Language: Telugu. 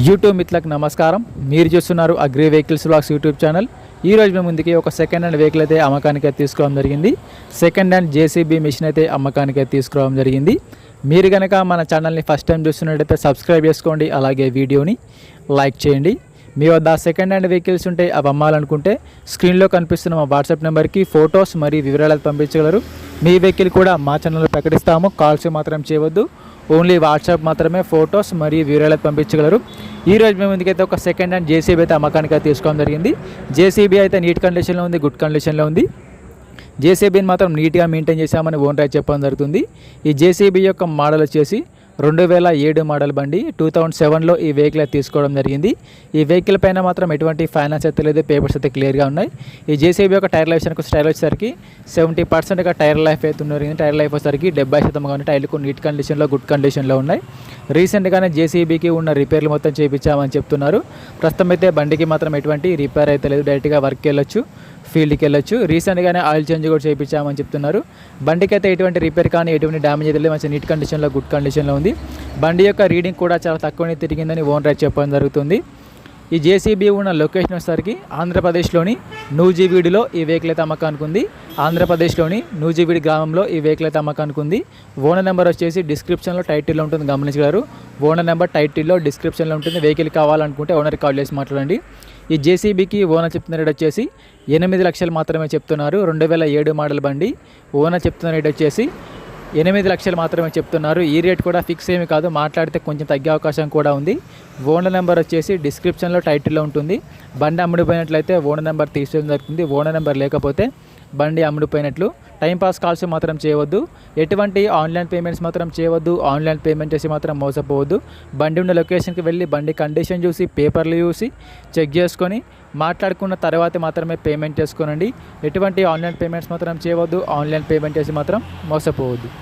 యూట్యూబ్ మిత్రులకు నమస్కారం. మీరు చూస్తున్నారు agri vehicles blogs YouTube channel. ఈ రోజు మేము ముందుకి ఒక సెకండ్ హ్యాండ్ వెహికల్ అయితే అమ్మకానికి అయితే తీసుకోవడం జరిగింది. సెకండ్ హ్యాండ్ జేసీబీ మిషన్ అయితే అమ్మకానికి తీసుకోవడం తీసుకురావడం జరిగింది. మీరు కనుక మన ఛానల్ని ఫస్ట్ టైం చూస్తున్నట్టయితే సబ్స్క్రైబ్ చేసుకోండి. అలాగే వీడియోని లైక్ చేయండి. మీ వద్ద సెకండ్ హ్యాండ్ వెహికల్స్ ఉంటే అవి అమ్మాలనుకుంటే స్క్రీన్లో కనిపిస్తున్న మా వాట్సాప్ నెంబర్కి ఫొటోస్ మరియు వివరాలు పంపించగలరు. మీ వెహికల్ కూడా మా ఛానల్లో ప్రకటిస్తాము. కాల్స్ మాత్రం చేయవద్దు. ఓన్లీ వాట్సాప్ మాత్రమే ఫొటోస్ మరియు వివరాలకు పంపించగలరు. ఈ రోజు మేము ముందుకైతే ఒక సెకండ్ హ్యాండ్ జేసీబీ అయితే అమ్మకానికి అయితే తీసుకోవడం జరిగింది. జేసీబీ అయితే నీట్ కండిషన్లో ఉంది గుడ్ కండిషన్లో ఉంది. జేసీబీని మాత్రం నీట్గా మెయింటైన్ చేశామని ఓన్ రైట్ చెప్పడం జరుగుతుంది. ఈ జేసీబీ యొక్క మోడల్ వచ్చేసి రెండు వేల ఏడు మోడల్ బండి టూ థౌజండ్ సెవెన్లో ఈ వెహికల్ తీసుకోవడం జరిగింది. ఈ వెహికల్ పైన మాత్రం ఎటువంటి ఫైనాన్స్ అయితే లేదు పేపర్స్ అయితే క్లియర్గా ఉన్నాయి. ఈ జేసీబీ యొక్క టైర్ లైఫ్ విషయానికి టైర్ వచ్చేసరికి సెవెంటీ పర్సెంట్గా టైర్ లైఫ్ అయితే జరిగింది టైర్ లైఫ్ వచ్చేసరికి డెబ్బై శాతం కానీ టైర్లు నీట్ కండిషన్లో గుడ్ కండిషన్లో ఉన్నాయి. రీసెంట్గానే జేసీబీకి ఉన్న రిపేర్లు మొత్తం చేయించామని చెప్తున్నారు. ప్రస్తుతం అయితే బండికి మాత్రం ఎటువంటి రిపేర్ అయితే లేదు. డైరెక్ట్గా వర్క్ వెళ్ళొచ్చు. ఫీల్డ్కి వెళ్ళొచ్చు. రీసెంట్గానే ఆయిల్ చేంజ్ కూడా చేయించామని చెప్తున్నారు. బండికి అయితే ఎటువంటి రిపేర్ కానీ ఎటువంటి డ్యామేజ్ అయితే మంచి నీట్ కండిషన్లో గుడ్ కండిషన్లో ఉంది. బండి యొక్క రీడింగ్ కూడా చాలా తక్కువనే తిరిగిందని ఓన్ రైట్ చెప్పడం జరుగుతుంది. ఈ జేసీబీ ఉన్న లొకేషన్ వచ్చేసరికి ఆంధ్రప్రదేశ్లోని నూజివీడిలో ఈ వెహికల్ అయితే అమ్మకానికి ఉంది ఆంధ్రప్రదేశ్లోని నూజివీడి గ్రామంలో ఈ వెహికల్ అయితే అమ్మకానికి ఉంది ఓనర్ నెంబర్ వచ్చేసి డిస్క్రిప్షన్లో టైటిల్లో ఉంటుంది గమనించగలరు. ఓనర్ నెంబర్ టైటిల్లో డిస్క్రిప్షన్లో ఉంటుంది. వెహికల్ కావాలనుకుంటే ఓనర్ కాల్ చేసి మాట్లాడండి. ఈ జేసీబీకి ఓనర్ చెప్తున్న రేట్ వచ్చేసి ఎనిమిది లక్షలు మాత్రమే చెప్తున్నారు. రెండు వేల ఏడు మోడల్ బండి. ఓనర్ చెప్తున్న రేట్ వచ్చేసి ఎనిమిది లక్షలు మాత్రమే చెప్తున్నారు. ఈ రేట్ కూడా ఫిక్స్ ఏమి కాదు. మాట్లాడితే కొంచెం తగ్గే అవకాశం కూడా ఉంది. ఓనర్ నెంబర్ వచ్చేసి డిస్క్రిప్షన్లో టైటిల్లో ఉంటుంది. బండి అమ్ముడిపోయినట్లయితే ఓనర్ నెంబర్ తీసుకోవడం జరుగుతుంది. ఓనర్ నెంబర్ లేకపోతే బండి అమ్ముడిపోయినట్లు. టైంపాస్ కాల్స్ మాత్రం చేయవద్దు. ఎటువంటి ఆన్లైన్ పేమెంట్స్ మాత్రం చేయవద్దు. ఆన్లైన్ పేమెంట్ చేసి మాత్రం మోసపోవద్దు. బండి ఉన్న లొకేషన్కి వెళ్ళి బండి కండిషన్ చూసి పేపర్లు చూసి చెక్ చేసుకొని మాట్లాడుకున్న తర్వాత మాత్రమే పేమెంట్ చేసుకోనండి. ఎటువంటి ఆన్లైన్ పేమెంట్స్ మాత్రం చేయవద్దు. ఆన్లైన్ పేమెంట్ చేసి మాత్రం మోసపోవద్దు.